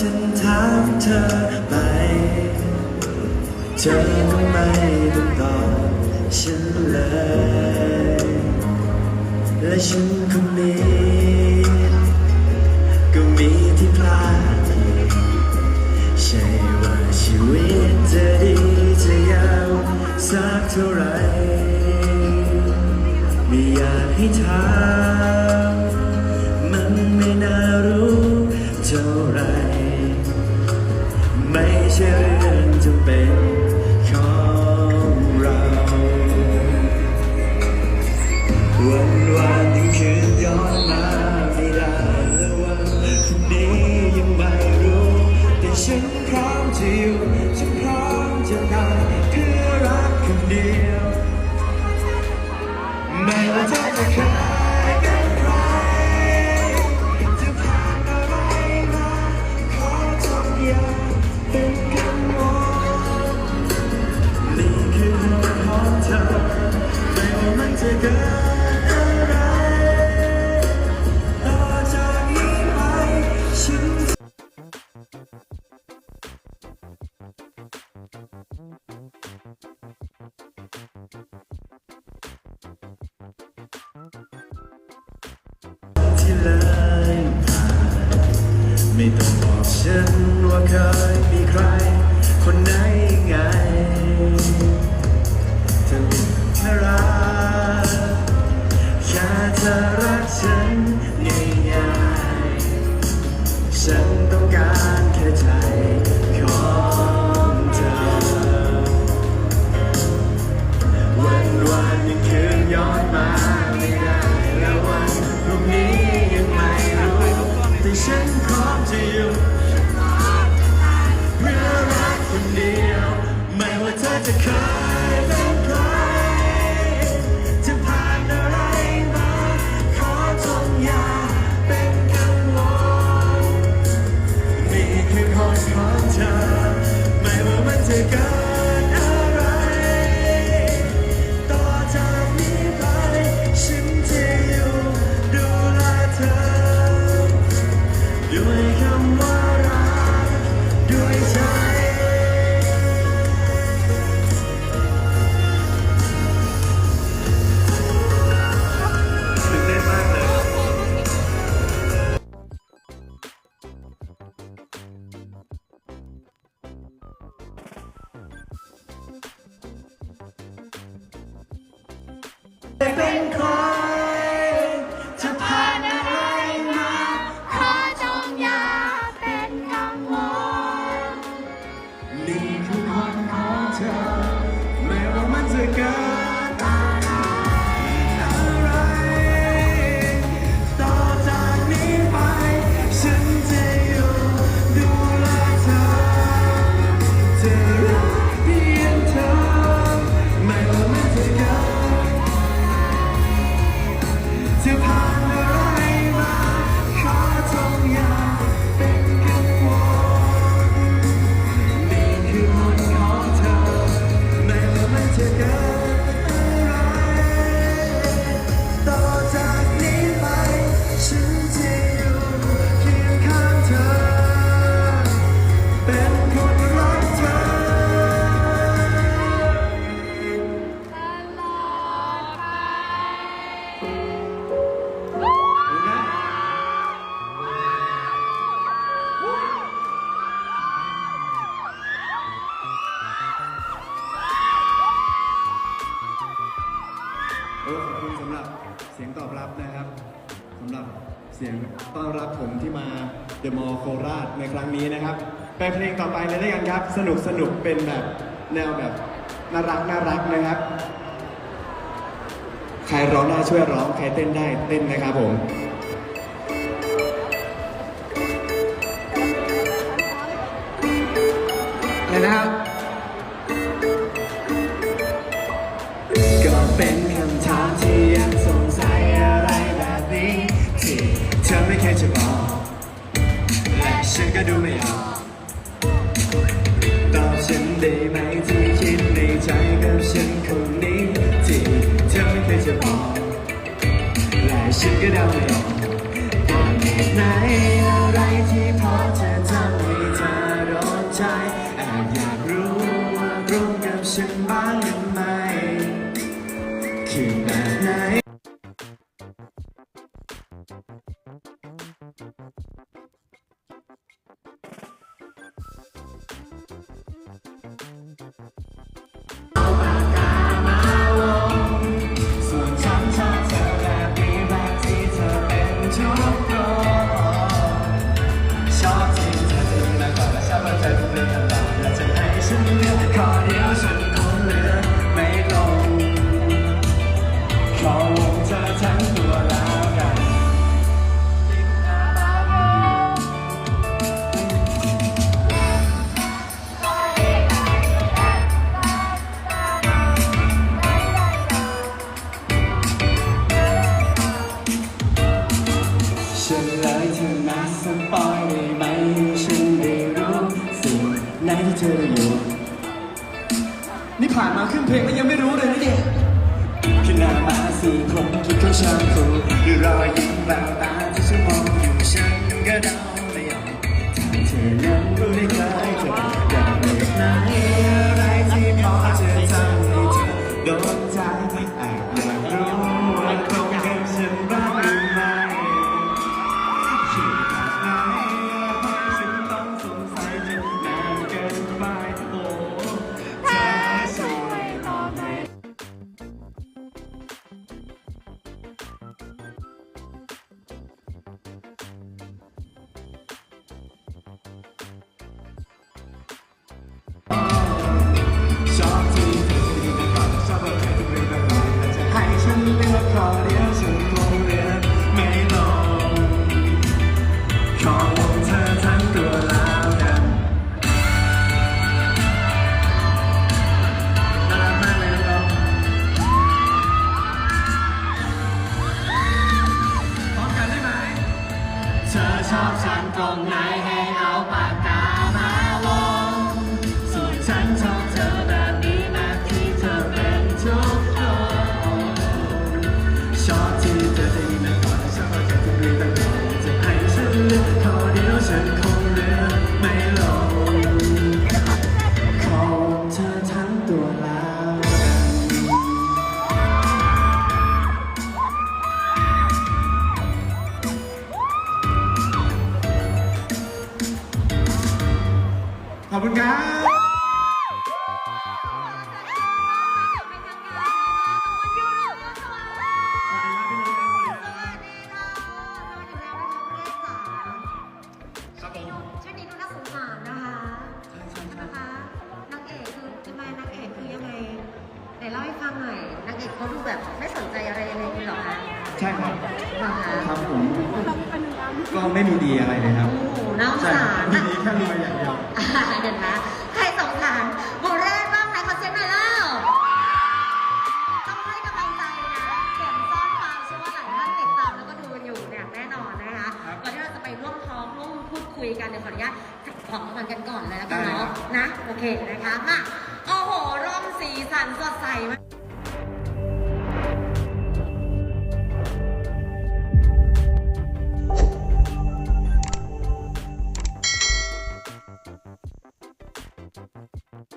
ฉันถามเธอไป เธอไม่ต้องตอบฉันเลย และฉันคนนี้ก็มีที่พลาด ใช่ว่าชีวิตจะดีจะยาวสักเท่าไร ไม่อยากให้ถาม ช่เรื่องจำเป็นของเรา วันวานยังคืนย้อนมาไม่ได้และวันพรุ่งนี้ยังไม่รู้ แต่ฉันพร้อมจะอยู่ฉันพร้อมจะตายเพื่อรักคนเดียว ไม่ว่าจะเคยเป็น เลยผ่านไม่ต้องบอกฉันว่าเคยมีใคร คนไหน เป็นใครจะผ่านอะไรมาขอจงอย่าเป็นกังวลนี่คือคนของเธอแม้ว่ามันจะเกิน โอ้ขอบคุณสำหรับเสียงตอบรับนะครับสำหรับเสียงต้อนรับผมที่มาเดอะมอลโคราชในครั้งนี้นะครับ ไปเพลงต่อไปเลยได้กันครับ สนุกสนุกเป็นแบบแนวแบบน่ารักน่ารักนะครับ ใครร้องได้ช่วยร้อง ใครเต้นได้เต้นนะครับผม เดาไม่ออกว่าเหตุไหนอะไรที่พอจะ ไม่รู้ นี่ผ่านมาครึ่งเพลงแล้วยังไม่รู้เลยนะเนี่ยขึ้นหน้ามาสี่คนคิดเขาชอบคูด้วยรอยยิ้มแววตาที่ฉันมองอยู่ฉันก็เดาไม่ออกถ้าเธอนั้นไม่เคยเธอ ชอบฉันตรงไหนให้เอาปากกา ไงไหนเล่าให้ฟังหน่อยนางเอกเขาดูแบบไม่สนใจอะไรยังไงคุณหรอคะใช่ครับคะครับผมก็ไม่มีดีอะไรเลยครับ น่าสงใช่สารมีนะดีแค่รวยอย่างเดียว อ่าเดี๋ยวนะใครสงสารโบเรศบ้างไหนขอเสียงหน่อยแล้วต้องให้กำลังใจนะเข็มซ่อนความเชื่อว่าหลายท่านติดตามแล้วก็ดูกันอยู่เนี่ยแน่นอนนะคะครับ ก่อนที่เราจะไปร่วมทอล์กร่วมพูดคุยกันเดี๋ยวขออนุญาตจับของรางวัลกันก่อนเลยแล้วกันได้ครัเนาะบนะโอเคนะคะมาโอ้โหร่มสีสันสดใสมาก